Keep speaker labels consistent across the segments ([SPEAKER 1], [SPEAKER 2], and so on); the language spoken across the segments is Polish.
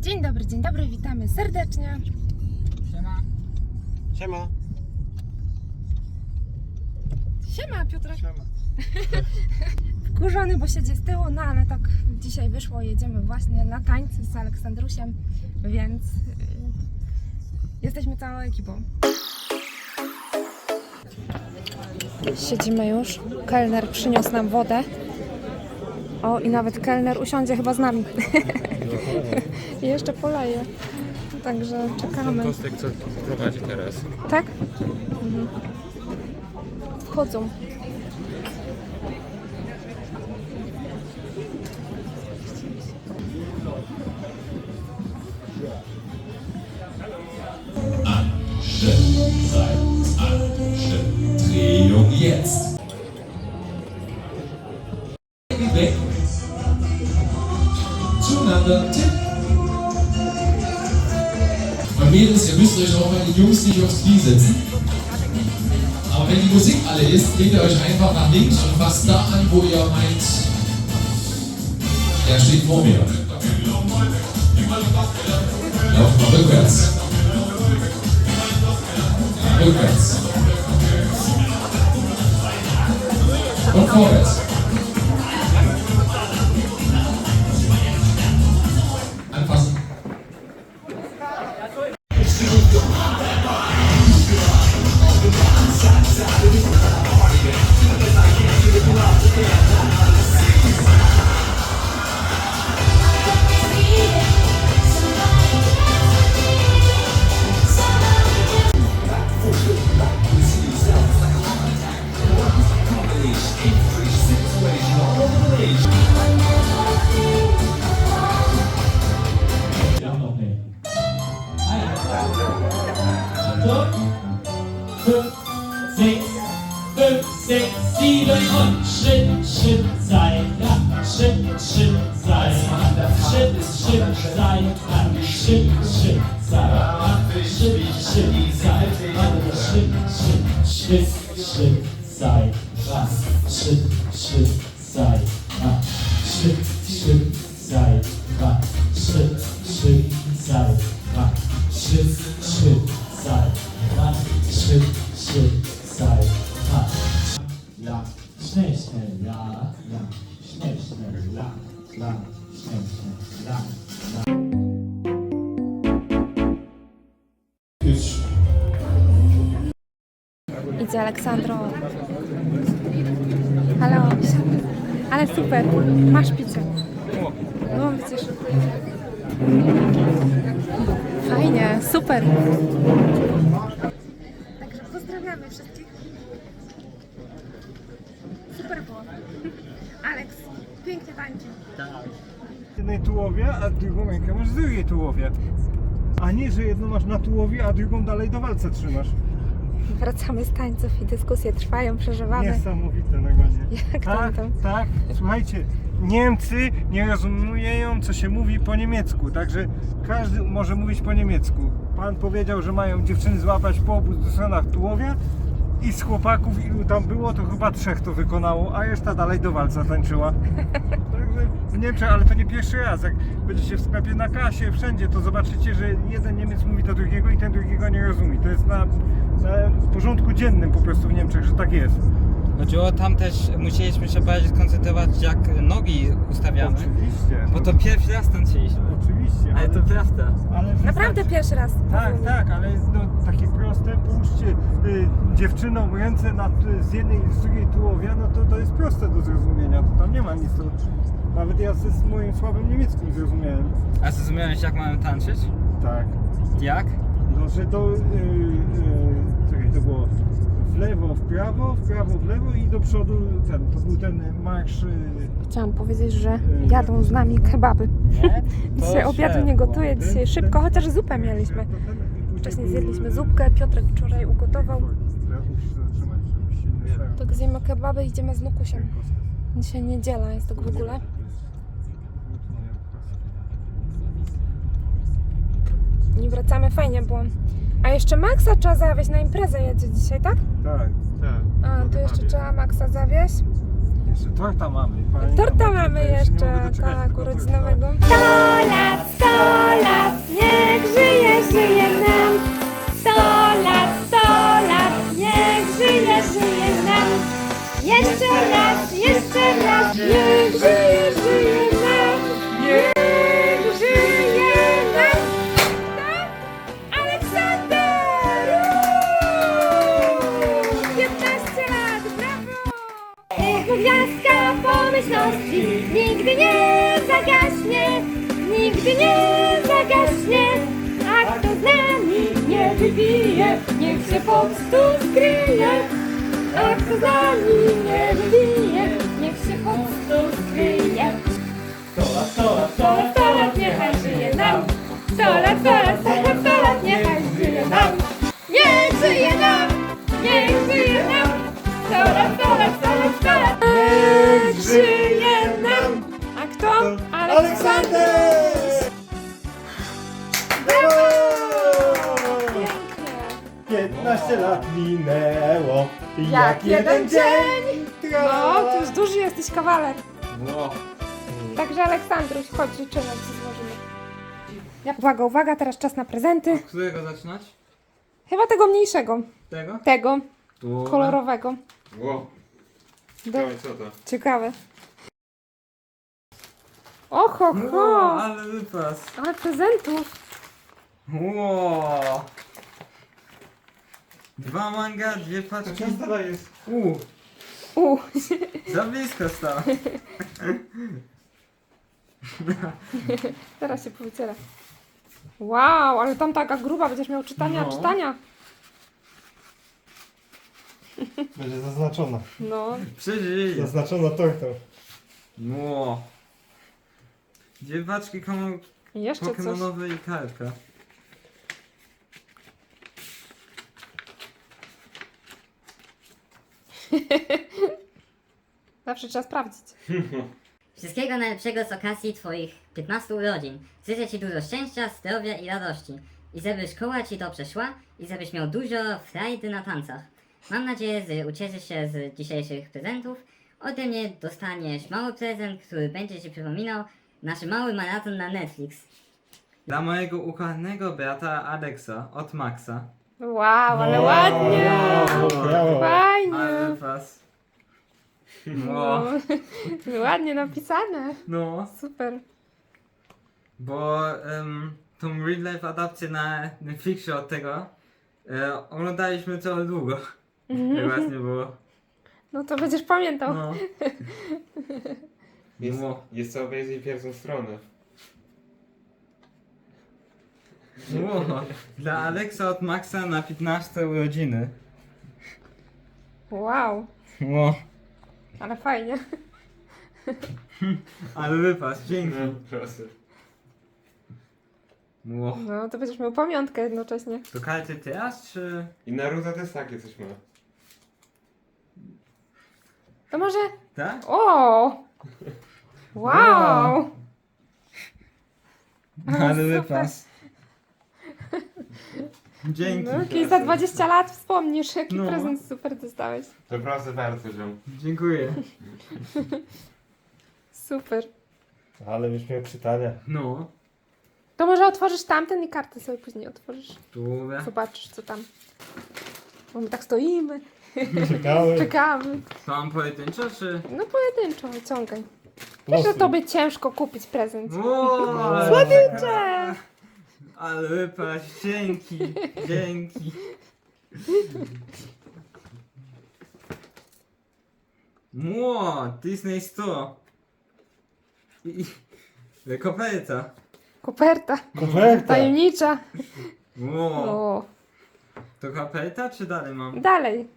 [SPEAKER 1] Dzień dobry, dzień dobry, witamy serdecznie.
[SPEAKER 2] Siema.
[SPEAKER 3] Siema.
[SPEAKER 1] Siema Piotrek.
[SPEAKER 3] Siema.
[SPEAKER 1] Wkurzony, bo siedzi z tyłu, no ale tak dzisiaj wyszło, jedziemy właśnie na tańce z Aleksandrusiem, więc y, jesteśmy całą ekipą. Siedzimy już, kelner przyniósł nam wodę. O, i nawet kelner usiądzie chyba z nami. I jeszcze poleje. Także czekamy.
[SPEAKER 2] Kostek co prowadzi teraz.
[SPEAKER 1] Tak? Mhm. Wchodzą.
[SPEAKER 4] Drehung Tipp. Und Mädels, ihr müsst euch auch bei den Jungs nicht aufs Knie setzen. Aber wenn die Musik alle ist, dreht ihr euch einfach nach links und fasst da an, wo ihr meint, er steht vor mir. Lauft mal rückwärts. Rückwärts. Und vorwärts.
[SPEAKER 5] Schritt, Seitlang. Lang, schnell, schnell, lang, lang, schnell, schnell, lang, lang, schnell, schnell, lang.
[SPEAKER 1] Idzie Aleksandro. Halo. Ale super. Masz pizzę. No widzisz. Fajnie, super. Także pozdrawiamy wszystkich. Super było. Aleks, pięknie tańczy.
[SPEAKER 3] W jednej tułowie, a drugą rękę masz w drugiej tułowie. A nie, że jedną masz na tułowie, a drugą dalej do walca trzymasz.
[SPEAKER 1] Wracamy z tańców i dyskusje trwają, przeżywamy.
[SPEAKER 3] Niesamowite normalnie.
[SPEAKER 1] Jak
[SPEAKER 3] tak,
[SPEAKER 1] tam to?
[SPEAKER 3] tak, słuchajcie, Niemcy nie rozumieją, co się mówi po niemiecku, także każdy może mówić po niemiecku. Pan powiedział, że mają dziewczyny złapać po obu stronach tułowia i z chłopaków, ilu tam było, to chyba trzech to wykonało, a reszta dalej do walca tańczyła. W Niemczech, ale to nie pierwszy raz. Jak będziecie w sklepie na kasie, wszędzie, to zobaczycie, że jeden Niemiec mówi do drugiego i ten drugiego nie rozumie. To jest na, na porządku dziennym po prostu w Niemczech, że tak jest.
[SPEAKER 2] Chodziło tam też, musieliśmy się bardziej skoncentrować jak nogi ustawiamy.
[SPEAKER 3] Oczywiście.
[SPEAKER 2] Bo to pierwszy raz tańczyliśmy.
[SPEAKER 3] Oczywiście.
[SPEAKER 2] Ale to prawda.
[SPEAKER 3] ale
[SPEAKER 1] Naprawdę
[SPEAKER 3] wystarczy-
[SPEAKER 1] pierwszy raz.
[SPEAKER 3] Tak, tak, ale no, takie proste, połóżcie y, dziewczynom ręce na, z jednej i z drugiej tułowia, no to to jest proste do zrozumienia, to tam nie ma nic. To, nawet ja ze z moim słabym niemieckim zrozumiałem.
[SPEAKER 2] A zrozumiałeś jak mamy tańczyć?
[SPEAKER 3] Tak.
[SPEAKER 2] Jak?
[SPEAKER 3] No, że do, y, y, czekaj, to było w lewo, w prawo, w prawo, w lewo i do przodu ten, to był ten marsz. Y,
[SPEAKER 1] Chciałam powiedzieć, że jadą z nami kebaby. Dzisiaj obiadu nie gotuję, dzisiaj szybko, chociaż zupę mieliśmy. Wcześniej zjedliśmy zupkę, Piotrek wczoraj ugotował. Tak zjemy kebaby i idziemy z Nukusiem. Dzisiaj niedziela jest tak w ogóle. I wracamy, fajnie było. A jeszcze Maxa trzeba zawieźć na imprezę jedzie dzisiaj, tak?
[SPEAKER 3] Tak. Tak.
[SPEAKER 1] A, tu jeszcze trzeba Maxa zawieźć.
[SPEAKER 3] Jeszcze torta mamy. Pani
[SPEAKER 1] Torta mamy
[SPEAKER 3] jeszcze, tak, urodzinowego. Sto
[SPEAKER 1] lat,
[SPEAKER 3] sto
[SPEAKER 1] lat,
[SPEAKER 3] niech żyje,
[SPEAKER 1] żyje nam. Sto lat, sto lat, niech żyje, żyje nam. Jeszcze raz, jeszcze raz, niech żyje, żyje pomyślności nigdy nie zagaśnie, nigdy nie zagaśnie. A kto z nami nie wypije, niech się pod stół skryje. A kto z nami nie wypije, niech się pod stół skryje.
[SPEAKER 5] Sto lat, sto lat,
[SPEAKER 1] Sto lat, sto lat, niechaj żyje nam. Sto lat, sto lat, sto lat, sto lat,
[SPEAKER 3] 15 lat minęło.
[SPEAKER 1] Jak jeden dzień.
[SPEAKER 3] Tra-
[SPEAKER 1] No, ty już duży jesteś kawaler.
[SPEAKER 2] Ło.
[SPEAKER 1] Także Aleksandruś, chodź, życzymy ci złożymy. Ja- Uwaga, uwaga, teraz czas na prezenty.
[SPEAKER 2] Którego zaczynać?
[SPEAKER 1] Chyba tego mniejszego.
[SPEAKER 2] Tego?
[SPEAKER 1] Tego,
[SPEAKER 2] Tu.
[SPEAKER 1] kolorowego.
[SPEAKER 6] Ło,
[SPEAKER 1] Do...
[SPEAKER 6] co to?
[SPEAKER 1] Ciekawe. Oho,
[SPEAKER 2] Ło,
[SPEAKER 1] ho!
[SPEAKER 2] ale wypas.
[SPEAKER 1] Ale prezentów.
[SPEAKER 2] Ło. Dwa manga, dwie paczki.
[SPEAKER 6] Często jest.
[SPEAKER 2] U,
[SPEAKER 1] U,
[SPEAKER 2] za blisko stała.
[SPEAKER 1] teraz się powyciera. Wow, ale tam taka gruba, będziesz miał czytania,
[SPEAKER 2] No.
[SPEAKER 1] czytania.
[SPEAKER 3] Będzie zaznaczona.
[SPEAKER 1] No,
[SPEAKER 2] Przeżyj.
[SPEAKER 3] Zaznaczona tortą.
[SPEAKER 2] Ło. Dwie paczki komu
[SPEAKER 1] i jeszcze coś.
[SPEAKER 2] Pokemonowe i kartka.
[SPEAKER 1] Zawsze trzeba sprawdzić.
[SPEAKER 7] Wszystkiego najlepszego z okazji Twoich 15 urodzin. Życzę Ci dużo szczęścia, zdrowia i radości. I żeby szkoła Ci dobrze szła i żebyś miał dużo frajdy na tancach. Mam nadzieję, że ucieszysz się z dzisiejszych prezentów. Ode mnie dostaniesz mały prezent, który będzie Ci przypominał nasz mały maraton na Netflix.
[SPEAKER 2] Dla mojego ukochanego brata Alexa od Maxa.
[SPEAKER 1] Wow, ale ładnie.
[SPEAKER 3] Brawo.
[SPEAKER 1] Fajnie.
[SPEAKER 2] Ale was.
[SPEAKER 1] No.
[SPEAKER 2] No,
[SPEAKER 1] Ładnie napisane.
[SPEAKER 2] no,
[SPEAKER 1] Super.
[SPEAKER 2] bo um, tą real life adapcję na Netflixie od tego e, oglądaliśmy trochę długo. Jak właśnie było.
[SPEAKER 1] No to będziesz pamiętał.
[SPEAKER 2] No.
[SPEAKER 6] Jest,
[SPEAKER 2] Ło.
[SPEAKER 6] jest co obejrzeć pierwszą stronę.
[SPEAKER 2] Ło. Dla Alexa od Maxa na 15 urodziny.
[SPEAKER 1] Wow,
[SPEAKER 2] Ło.
[SPEAKER 1] ale fajnie.
[SPEAKER 2] Ale wypas, dzięki.
[SPEAKER 6] proszę.
[SPEAKER 2] Ło.
[SPEAKER 1] No to będziesz miał pamiątkę jednocześnie.
[SPEAKER 2] To karty teraz, czy...
[SPEAKER 6] I Naruto też takie coś ma.
[SPEAKER 1] To może.
[SPEAKER 2] Tak?
[SPEAKER 1] O! Wow!
[SPEAKER 2] Ale
[SPEAKER 1] super.
[SPEAKER 2] wypas. Dzięki.
[SPEAKER 1] No, kiedyś za 20 lat wspomnisz, jaki
[SPEAKER 2] No.
[SPEAKER 1] prezent super dostałeś.
[SPEAKER 6] To proszę bardzo, ziom.
[SPEAKER 2] Dziękuję.
[SPEAKER 1] Super.
[SPEAKER 3] Ale już miał czytania.
[SPEAKER 2] No.
[SPEAKER 1] To może otworzysz tamten i kartę sobie później otworzysz.
[SPEAKER 2] Dobra.
[SPEAKER 1] Zobaczysz, co tam. Bo my tak stoimy,
[SPEAKER 3] Czekałem.
[SPEAKER 1] czekamy.
[SPEAKER 2] To mam pojedynczo, czy...
[SPEAKER 1] No pojedynczo, wyciągaj. Wiesz, że tobie ciężko kupić prezent. Słodycze!
[SPEAKER 2] Ale wypas, dzięki, dzięki. Ło, Disney 100. I, i, koperta.
[SPEAKER 1] Koperta.
[SPEAKER 3] Koperta.
[SPEAKER 1] Tajemnicza.
[SPEAKER 2] Ło,
[SPEAKER 1] O.
[SPEAKER 2] to koperta, czy dalej mam?
[SPEAKER 1] Dalej.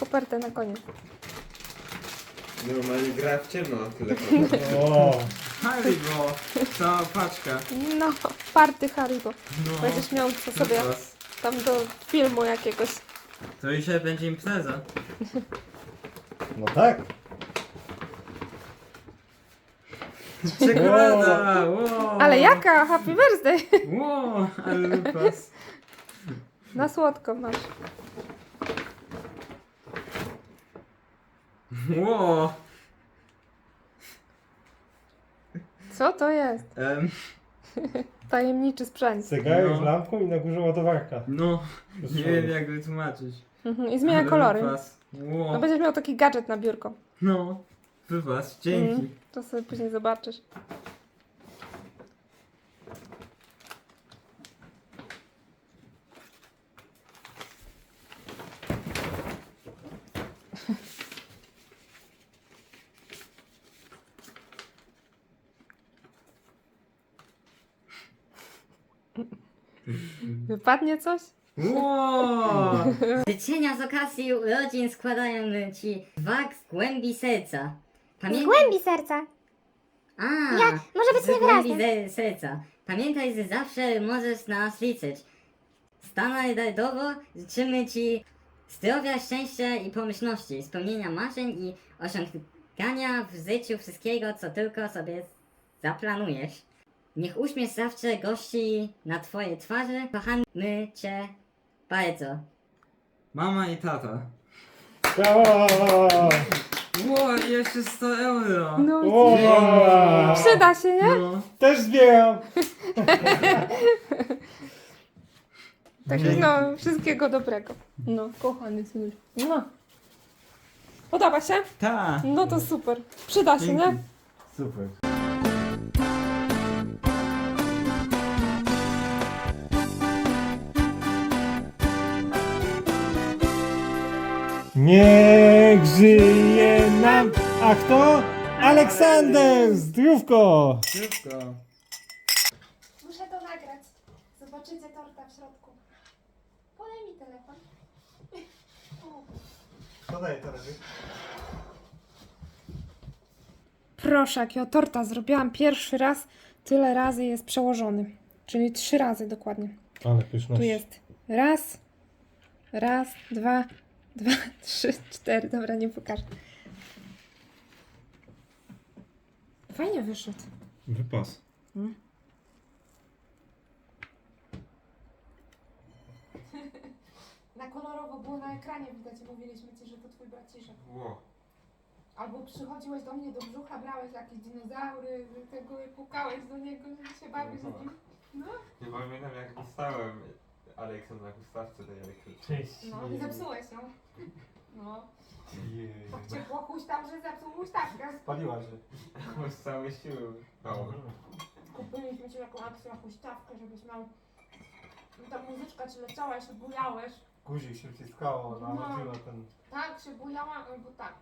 [SPEAKER 1] Kopertę na koniec.
[SPEAKER 6] Normalnie gra w ciemno tyle.
[SPEAKER 3] O,
[SPEAKER 2] Haribo, cała paczka.
[SPEAKER 1] No, party Haribo.
[SPEAKER 2] No,
[SPEAKER 1] Będziesz miał co sobie tam do filmu jakiegoś.
[SPEAKER 2] To dzisiaj będzie impreza.
[SPEAKER 3] no tak.
[SPEAKER 2] Czekolada, ło.
[SPEAKER 1] Ale jaka? Happy birthday!
[SPEAKER 2] Ło, ale wypas.
[SPEAKER 1] Na słodko masz.
[SPEAKER 2] Ło.
[SPEAKER 1] Co to jest?
[SPEAKER 2] Em,
[SPEAKER 1] Tajemniczy sprzęt.
[SPEAKER 3] Zegarek
[SPEAKER 2] No.
[SPEAKER 3] z lampką i na górze ładowarka.
[SPEAKER 2] no, nie wiem jak wytłumaczyć.
[SPEAKER 1] Mhm. I zmienia
[SPEAKER 2] Ale
[SPEAKER 1] kolory.
[SPEAKER 2] Wypas. Ło.
[SPEAKER 1] No będziesz miał taki gadżet na biurko.
[SPEAKER 2] No, wypas, dzięki.
[SPEAKER 1] Mhm. To sobie później zobaczysz. Wypadnie coś?
[SPEAKER 2] Wow!
[SPEAKER 7] Życzenia z okazji urodzin składają ci dwa z głębi serca.
[SPEAKER 8] Z
[SPEAKER 7] Pamiętaj...
[SPEAKER 8] głębi serca.
[SPEAKER 7] A,
[SPEAKER 8] Ja, może być
[SPEAKER 7] z głębi ze- serca. Pamiętaj, że zawsze możesz na nas liczyć. Standardowo życzymy Ci zdrowia, szczęścia i pomyślności, spełnienia marzeń i osiągania w życiu wszystkiego, co tylko sobie zaplanujesz. Niech uśmiech zawsze gości na Twojej twarzy. Kochamy Cię bardzo.
[SPEAKER 2] Mama i tata.
[SPEAKER 3] Brawo!
[SPEAKER 2] Wow, jeszcze 100 euro!
[SPEAKER 1] No,
[SPEAKER 3] Wow!
[SPEAKER 1] przyda się, nie?
[SPEAKER 2] No.
[SPEAKER 3] Też zbieram!
[SPEAKER 1] Także no, wszystkiego dobrego. No, kochany synuś. No. Podoba się?
[SPEAKER 2] Tak.
[SPEAKER 1] No to super. Przyda się, nie?
[SPEAKER 3] Super. Niech żyje nam! A kto? Aleksander! Zdrówko!
[SPEAKER 2] Szybko.
[SPEAKER 1] Muszę to nagrać. Zobaczycie torta w środku. Podaj mi telefon.
[SPEAKER 3] Podaję teraz.
[SPEAKER 1] Proszę, jakiego torta zrobiłam pierwszy raz. Tyle razy jest przełożony. Czyli trzy razy dokładnie.
[SPEAKER 3] Ale pyszność.
[SPEAKER 1] Tu jest raz, raz, dwa, dwa, trzy, cztery. Dobra, nie pokażę. Fajnie wyszedł.
[SPEAKER 3] Wypas.
[SPEAKER 1] Na kolorowo było na ekranie widać mówiliśmy ci, że to twój braciszek.
[SPEAKER 6] Wow.
[SPEAKER 1] Albo przychodziłeś do mnie do brzucha, brałeś jakieś dinozaury, tego i pukałeś do niego, żeby się bawić z nim.
[SPEAKER 6] Nie pamiętam jak ustałem Aleksa na ustawce tej elektrycznej.
[SPEAKER 5] Cześć.
[SPEAKER 1] No i zepsułeś ją. No.
[SPEAKER 6] Jej.
[SPEAKER 1] Tak cię było huśtał, że zepsuł huśtawkę.
[SPEAKER 3] Paliła się.
[SPEAKER 6] Bo z całej siły. No.
[SPEAKER 1] Kupiliśmy ci taką akcję huśtawkę, żebyś miał... No, ta muzyczka ci leciała i się bujałeś.
[SPEAKER 3] Guzik się wciskało,
[SPEAKER 1] No.
[SPEAKER 3] nachodziła ten...
[SPEAKER 1] Tak, się bujała, albo tak.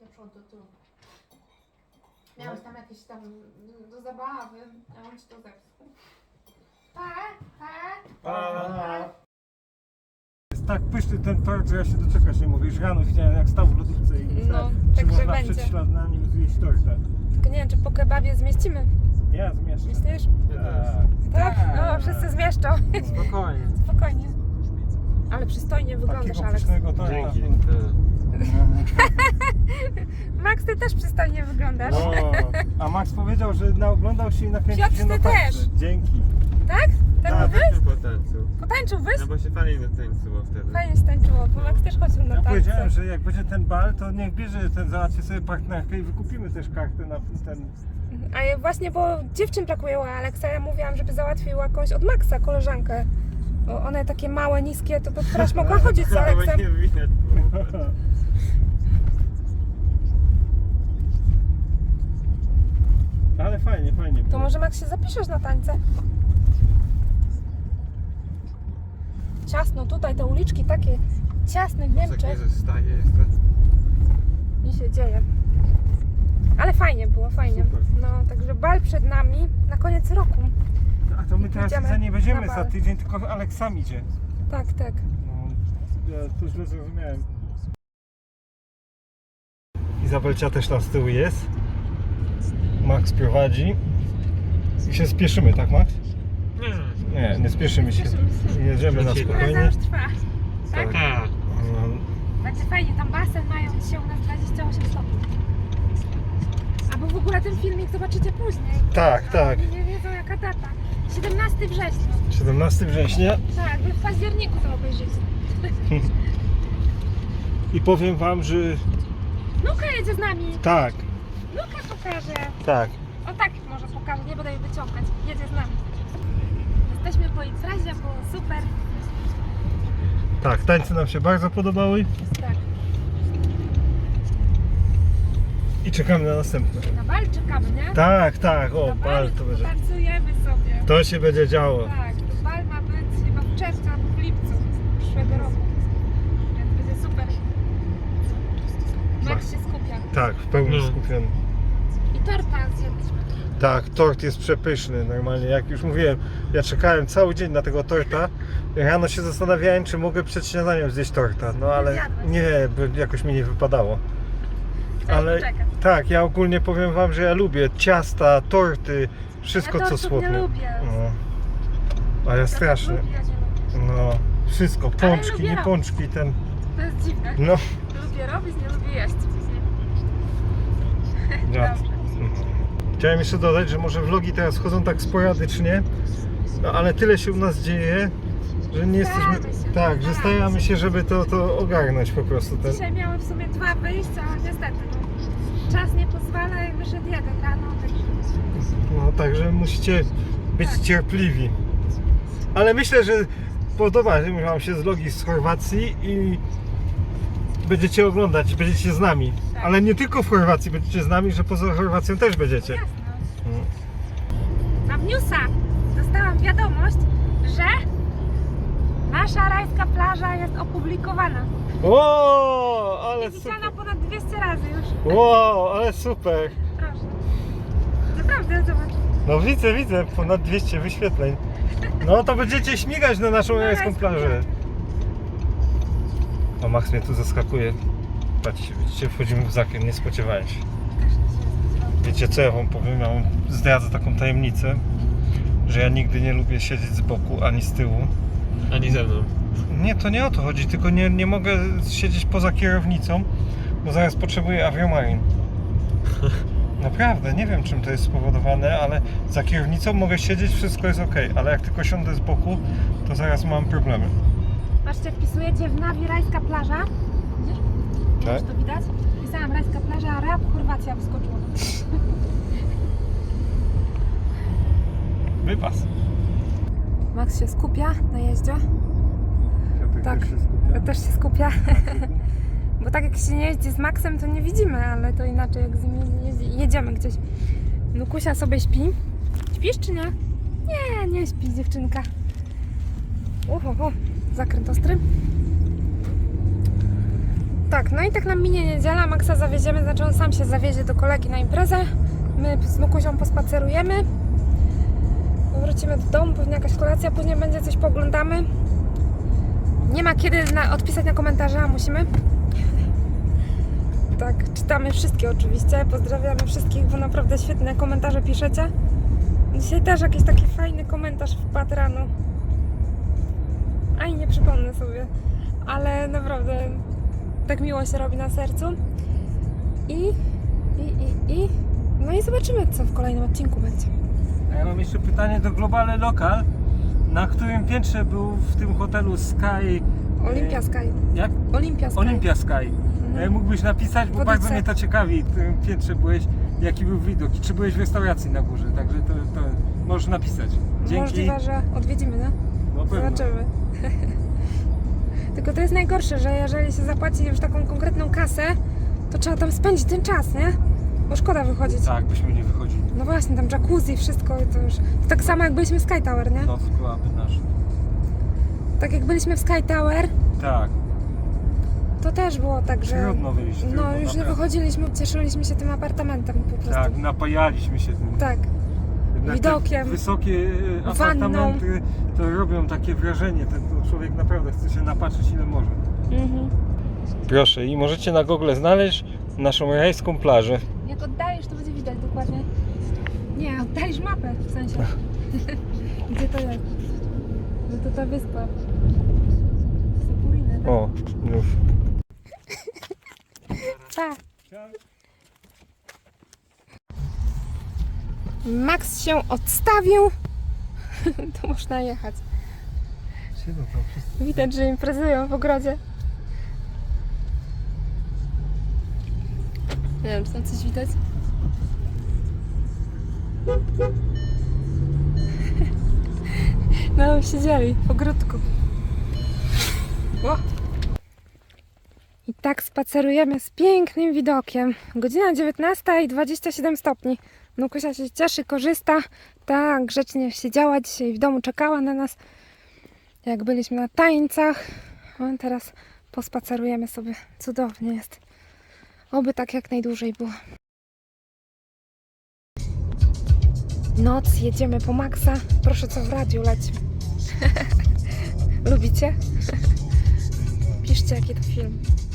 [SPEAKER 1] Do przodu, do tyłu. Miałeś tam jakieś tam do zabawy, a on ci to zepsuł. Tak, tak.
[SPEAKER 3] Jest tak pyszny ten tort, że ja się doczekać nie mogę. Już rano widziałem jak stał w lodówce i
[SPEAKER 1] No,
[SPEAKER 3] czy
[SPEAKER 1] także
[SPEAKER 3] można
[SPEAKER 1] będzie.
[SPEAKER 3] przed śladami zjeść torta.
[SPEAKER 1] Tylko nie wiem, czy po kebabie zmieścimy.
[SPEAKER 3] Ja zmieszczę.
[SPEAKER 1] Myślisz?
[SPEAKER 3] Tak.
[SPEAKER 1] Tak? No, wszyscy zmieszczą.
[SPEAKER 2] Spokojnie.
[SPEAKER 1] Spokojnie. Ale przystojnie wyglądasz,
[SPEAKER 3] Takiego
[SPEAKER 1] Aleks.
[SPEAKER 3] pysznego torta.
[SPEAKER 6] Dzięki.
[SPEAKER 1] Max, ty też przystojnie wyglądasz.
[SPEAKER 3] No, a Max powiedział, że naoglądał się i nakręcił
[SPEAKER 1] Piotr,
[SPEAKER 3] się na
[SPEAKER 1] ty też.
[SPEAKER 3] Dzięki.
[SPEAKER 1] Tak? Tak
[SPEAKER 3] Tak.
[SPEAKER 1] mówisz?
[SPEAKER 6] Po tańcu.
[SPEAKER 1] Potańczyłbyś?
[SPEAKER 6] No bo się fajnie zatańczyło wtedy.
[SPEAKER 1] Fajnie stańczyło, bo Max też chodził na
[SPEAKER 3] Ja powiedziałem,
[SPEAKER 1] tańce.
[SPEAKER 3] że jak będzie ten bal, to niech bierze ten, załatwi sobie partnerkę i wykupimy też kartę na ten...
[SPEAKER 1] A ja właśnie, bo dziewczyn brakuje u Aleksa, ja mówiłam, żeby załatwił jakąś od Maxa koleżankę. Bo one takie małe, niskie, to by któraś mogła chodzić z Aleksem.
[SPEAKER 6] nie widać.
[SPEAKER 3] Ale fajnie, fajnie.
[SPEAKER 1] To może Max się zapiszesz na tańce? Ciasno tutaj, te uliczki takie ciasne w Niemczech.
[SPEAKER 6] zostaje jeszcze.
[SPEAKER 1] I się dzieje. Ale fajnie było, fajnie.
[SPEAKER 3] Super.
[SPEAKER 1] No, także bal przed nami na koniec roku.
[SPEAKER 3] A to my teraz
[SPEAKER 1] Idziemy
[SPEAKER 3] za nie będziemy za
[SPEAKER 1] bal.
[SPEAKER 3] tydzień, tylko Aleks sam idzie.
[SPEAKER 1] Tak, tak.
[SPEAKER 3] No, ja to źle zrozumiałem. Izabelcia też tam z tyłu jest. Max prowadzi. I się spieszymy, tak Max? Nie, nie spieszymy się. Jedziemy na spokojnie.
[SPEAKER 1] trwa.
[SPEAKER 6] Tak.
[SPEAKER 3] No,
[SPEAKER 1] Będzie fajnie, tam basen mają dzisiaj u nas 28 stopni. Albo w ogóle ten filmik zobaczycie później.
[SPEAKER 3] Tak, tak.
[SPEAKER 1] Oni nie wiedzą jaka data. 17 września.
[SPEAKER 3] 17 września.
[SPEAKER 1] Tak, wy w październiku to obejrzycie.
[SPEAKER 3] I powiem wam, że
[SPEAKER 1] Nuka jedzie z nami.
[SPEAKER 3] tak,
[SPEAKER 1] Nuka pokaże.
[SPEAKER 3] tak.
[SPEAKER 1] O tak może pokaże, nie będę jej wyciągać. Jedzie z nami. Jesteśmy po imprezie, było super.
[SPEAKER 3] Tak, tańce nam się bardzo podobały
[SPEAKER 1] Tak,
[SPEAKER 3] i czekamy na następne.
[SPEAKER 1] na bal czekamy, nie?
[SPEAKER 3] Tak, tak, o,
[SPEAKER 1] na
[SPEAKER 3] bal to będzie.
[SPEAKER 1] Tancujemy sobie.
[SPEAKER 3] To się będzie działo.
[SPEAKER 1] Tak, to bal ma być chyba w czerwcu albo w lipcu przyszłego roku. Więc będzie super. Max się skupia.
[SPEAKER 3] Tak, w pełni
[SPEAKER 6] No.
[SPEAKER 3] skupiony.
[SPEAKER 1] I torta zjedliśmy.
[SPEAKER 3] Tak, tort jest przepyszny normalnie. Jak już mówiłem, ja czekałem cały dzień na tego torta. Rano się zastanawiałem, czy mogę przed śniadaniem zjeść torta. No ale nie, bo jakoś mi nie wypadało. Ale tak, ja ogólnie powiem wam, że ja lubię ciasta, torty, wszystko co słodkie.
[SPEAKER 1] nie lubię.
[SPEAKER 3] No. A ja strasznie. No, wszystko, pączki, nie pączki, ten.
[SPEAKER 1] To jest dziwne.
[SPEAKER 3] No,
[SPEAKER 1] Lubię robić, nie lubię jeść
[SPEAKER 3] ja.
[SPEAKER 1] Dobrze.
[SPEAKER 3] Chciałem jeszcze dodać, że może vlogi teraz chodzą tak sporadycznie, no ale tyle się u nas dzieje, że nie jesteśmy.
[SPEAKER 1] Się,
[SPEAKER 3] Tak, że
[SPEAKER 1] staramy
[SPEAKER 3] staramy
[SPEAKER 1] się.
[SPEAKER 3] żeby to, to ogarnąć po prostu. Ten,
[SPEAKER 1] Dzisiaj miałem w sumie dwa wyjścia, ale niestety no, czas nie pozwala i wyszedł jeden rano, także
[SPEAKER 3] no, także musicie być
[SPEAKER 1] Tak.
[SPEAKER 3] cierpliwi. Ale myślę, że podoba Wam się z vlogi z Chorwacji i będziecie oglądać, będziecie z nami.
[SPEAKER 1] Tak.
[SPEAKER 3] Ale nie tylko w Chorwacji będziecie z nami, że poza Chorwacją też będziecie.
[SPEAKER 1] Na Newsa dostałam wiadomość, że nasza rajska plaża jest opublikowana.
[SPEAKER 3] O, ale
[SPEAKER 1] Widziana
[SPEAKER 3] super.
[SPEAKER 1] ponad 200 razy już.
[SPEAKER 3] Wow, ale super.
[SPEAKER 1] Proszę. Naprawdę, zobacz.
[SPEAKER 3] No widzę, widzę, ponad 200 wyświetleń. No to będziecie śmigać na naszą rajską
[SPEAKER 1] rajską
[SPEAKER 3] plażę. O, Max mnie tu zaskakuje. Patrzcie, widzicie, wchodzimy w zakręt, nie spodziewałem się. Wiecie co ja wam powiem? Ja wam zdradzę taką tajemnicę, że ja nigdy nie lubię siedzieć z boku ani z tyłu.
[SPEAKER 6] Ani ze mną.
[SPEAKER 3] Nie, to nie o to chodzi, tylko nie, nie mogę siedzieć poza kierownicą, bo zaraz potrzebuję aviomarin. Naprawdę, nie wiem czym to jest spowodowane, ale za kierownicą mogę siedzieć, wszystko jest ok, ale jak tylko siądę z boku, to zaraz mam problemy.
[SPEAKER 1] Patrzcie, wpisujecie w nawi rajska plaża. Widzisz?
[SPEAKER 3] Tak.
[SPEAKER 1] Już to widać? Wpisałam rajska plaża, a rap Chorwacja wyskoczyła.
[SPEAKER 3] Wypas.
[SPEAKER 1] Max się skupia na jeździe. Tak, ja też się skupia. Bo tak jak się nie jeździ z Maxem, to nie widzimy, ale to inaczej jak z nim jeździ- jedziemy gdzieś. Nukusia sobie śpi. Śpisz czy nie? Nie, nie śpi dziewczynka. Uhu, zakręt ostry. Tak, no i tak nam minie niedziela, Maxa zawieziemy, znaczy on sam się zawiezie do kolegi na imprezę. My z Nukusią pospacerujemy. Wrócimy do domu, pewnie jakaś kolacja, później będzie coś pooglądamy. Nie ma kiedy na, odpisać na komentarze, a musimy. Tak, czytamy wszystkie oczywiście. Pozdrawiamy wszystkich, bo naprawdę świetne komentarze piszecie. Dzisiaj też jakiś taki fajny komentarz wpadł rano. Aj, nie przypomnę sobie. Ale naprawdę tak miło się robi na sercu. I, i, i, i. No i zobaczymy, co w kolejnym odcinku będzie.
[SPEAKER 3] A ja mam jeszcze pytanie do Globale Lokal. Na którym piętrze był w tym hotelu Sky...
[SPEAKER 1] Olympia Sky.
[SPEAKER 3] Jak?
[SPEAKER 1] Olympia Sky.
[SPEAKER 3] Sky. E, Mógłbyś napisać, bo bardzo mnie to ciekawi, w którym piętrze byłeś, jaki był widok i czy byłeś w restauracji na górze, także to, to możesz napisać. Dzięki.
[SPEAKER 1] Możliwe, że odwiedzimy?
[SPEAKER 3] No pewno.
[SPEAKER 1] Zobaczymy. Tylko to jest najgorsze, że jeżeli się zapłaci już taką konkretną kasę, to trzeba tam spędzić ten czas, nie? Bo szkoda wychodzić.
[SPEAKER 3] Tak, byśmy nie wychodzili.
[SPEAKER 1] No właśnie, tam jacuzzi, wszystko i to już. To tak samo jak byliśmy w Sky Tower, nie?
[SPEAKER 3] Noc byłaby nasza.
[SPEAKER 1] Tak jak byliśmy w Sky Tower,
[SPEAKER 3] Tak,
[SPEAKER 1] to też było tak, że.
[SPEAKER 3] trudno wyjść.
[SPEAKER 1] No już nie
[SPEAKER 3] naprawdę.
[SPEAKER 1] wychodziliśmy, cieszyliśmy się tym apartamentem po prostu.
[SPEAKER 3] Tak, napajaliśmy się tym.
[SPEAKER 1] Tak. Widokiem,
[SPEAKER 3] Wysokie e, apartamenty to robią takie wrażenie. Ten człowiek naprawdę chce się napatrzeć ile może.
[SPEAKER 1] Mhm.
[SPEAKER 3] Proszę, i możecie na Google znaleźć naszą rajską plażę.
[SPEAKER 1] Jak oddalisz, to będzie widać dokładnie. Nie, oddalisz mapę w sensie. Gdzie to jest? Że to ta wyspa. Sapuriny, tak?
[SPEAKER 3] O, już.
[SPEAKER 1] Tak. Max się odstawił. to można jechać.
[SPEAKER 3] Siedzą tam wszyscy.
[SPEAKER 1] Widać, że imprezują w ogrodzie. Nie wiem, czy tam coś widać. No, siedzieli w ogródku. O. I tak spacerujemy z pięknym widokiem. Godzina 19 i 27 stopni. Nukusia się cieszy, korzysta. Tak, grzecznie siedziała dzisiaj w domu, czekała na nas. Jak byliśmy na tańcach. A teraz pospacerujemy sobie. Cudownie jest. Oby tak jak najdłużej było. Noc, jedziemy po Maxa. Proszę, co w radiu leci. Lubicie? Piszcie, jaki to film.